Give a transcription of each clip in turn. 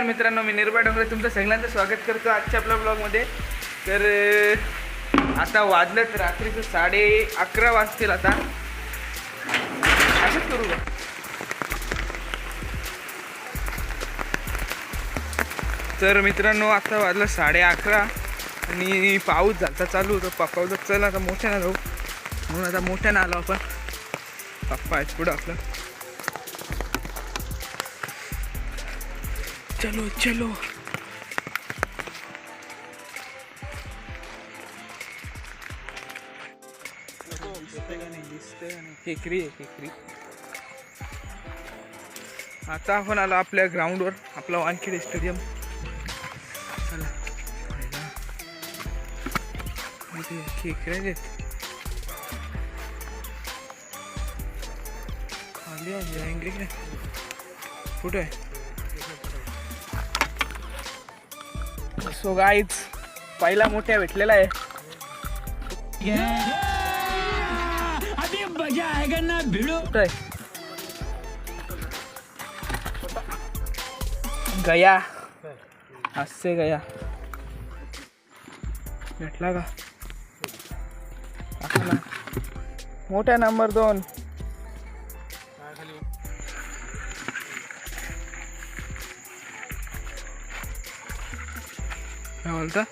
नमस्कार मित्रांनो मी निर्भय डोंगरे तुमचं सगळ्यांचं स्वागत करतो आजच्या आपल्या ब्लॉगमध्ये तर आता वाजलंच रात्रीचं साडे अकरा वाजतील आता. असंच करू तर मित्रांनो आता वाजलं साडे अकरा आणि पाऊस झाला चालू होतो. पप्पा चल आता मोठ्यानं जाऊ. म्हणून आता मोठ्यानं आलो आपण. पप्पा आहेत पुढं आपलं. चलो चलो। खेकरी आहे खेकरी आता आपण आलो आपल्या ग्राउंडवर आपला वानखेडे स्टेडियम चला. पहिला. इथे खाली आहे. कुठे आहे? सो गाईच पहिला मोठ्या भेटलेला आहे. गया. असे गया. भेटला का? मोठ्या मोठा नंबर दोन. काय बोलता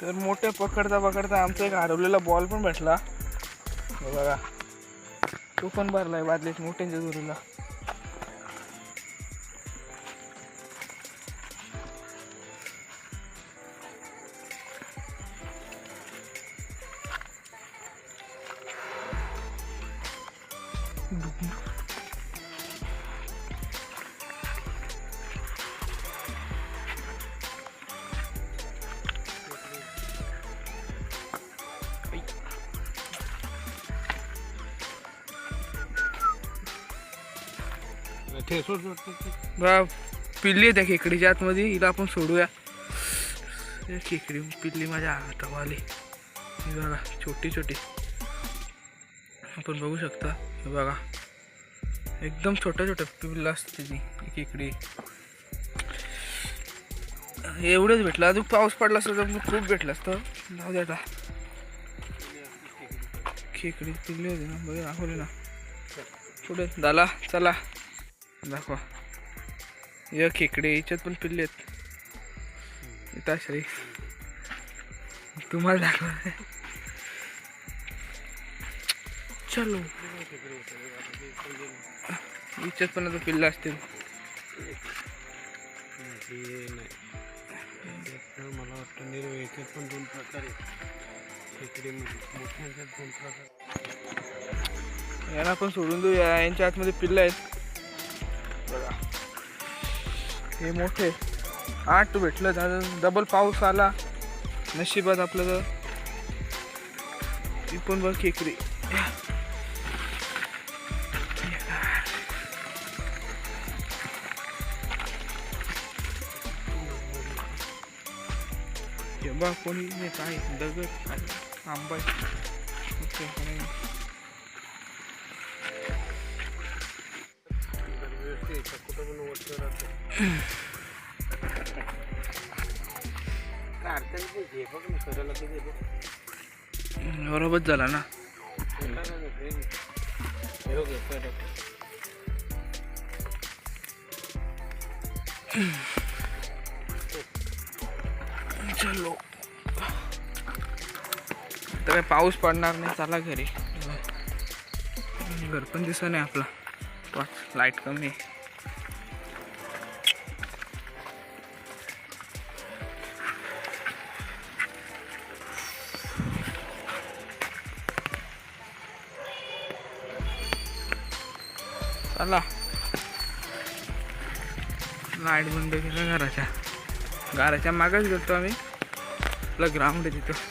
तर मोठे पकडता पकडता आमचा एक हरवलेला बॉल पण भेटला. बघा तो पण भरलाय बादलीत मोठ्यांच्या जोरीला पिल्ली आहे त्या खेकडीच्या आतमध्ये. हिला आपण सोडूया. खेकडी पिल्ली माझ्या हातावाली बघा छोटी छोटी आपण बघू शकता. हे बघा. एकदम छोट्या छोट्या पिल्ला असते ती एक खेकडी एवढंच भेटलं. अजून पाऊस पडला असता तर खूप भेटलं असतं. जाऊ दे आता. खेकडी पिल्ली होती ना. बघा दाखवले ना. पुढे झाला. चला. दाखवा. या खेकडे याच्यात पण पिल्ले आहेत. इथं श्री तुम्हाला दाखवा चलो। याच्यात पण आता पिल्लं असतील. मला वाटतं निर्व याच्यात पण दोन प्रकार आहेत खेकडीमध्ये मोठ्या दोन प्रकार यांना पण सोडून देऊ या यांच्या आतमध्ये पिल्लं आहेत. बघा. हे मोठे. आठ भेटलं त्यानं डबल पाऊस आला. नशिबात आपलं तर. ती पण बघ खेकडी. हे कोणी नाही काय? दगड काय आंबा ओके, पण ना बरोबर झाला ना. चलो. तर काय पाऊस पडणार नाही चला घरी. घर पण दिसत नाही आपला. टॉर्च लाइट कमी आहे. चला. लाइट बंद केलं घराच्या. घराच्या मागच गेलतो आम्ही. आपलं ग्राउंड आहे तिथं.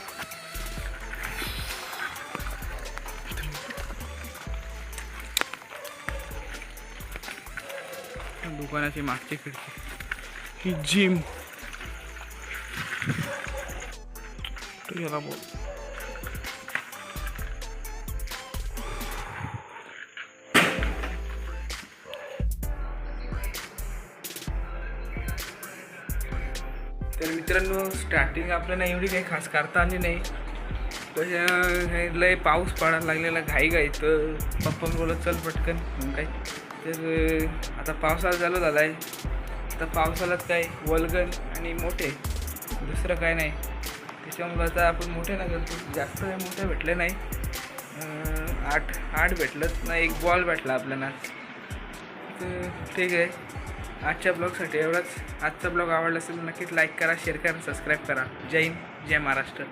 दुकानाची मागची खिडकी. ही जिम. याला बोल. तर मित्रांनो स्टार्टिंग आपल्याला एवढी काही खास करता आली नाही त्याच्या लय पाऊस पडायला लागलेला घाई घाई तर पप्पा बोलत चल पटकन. काय? तर आता पावसाळा चालू झाला आहे आता पावसाळ्यात काय वलगन आणि मोठे दुसरं काय नाही. त्याच्यामुळं आता आपण मोठे ना करतो. जास्त काही मोठे भेटले नाही. आठ आठ भेटलंच ना एक बॉल भेटला आपल्याला. तर ठीक आहे. आजच्या ब्लॉगसाठी एवढाच. आजचा ब्लॉग आवडला असेल नक्कीच लाईक करा शेअर करा सबस्क्राईब करा. जय हिंद जय महाराष्ट्र.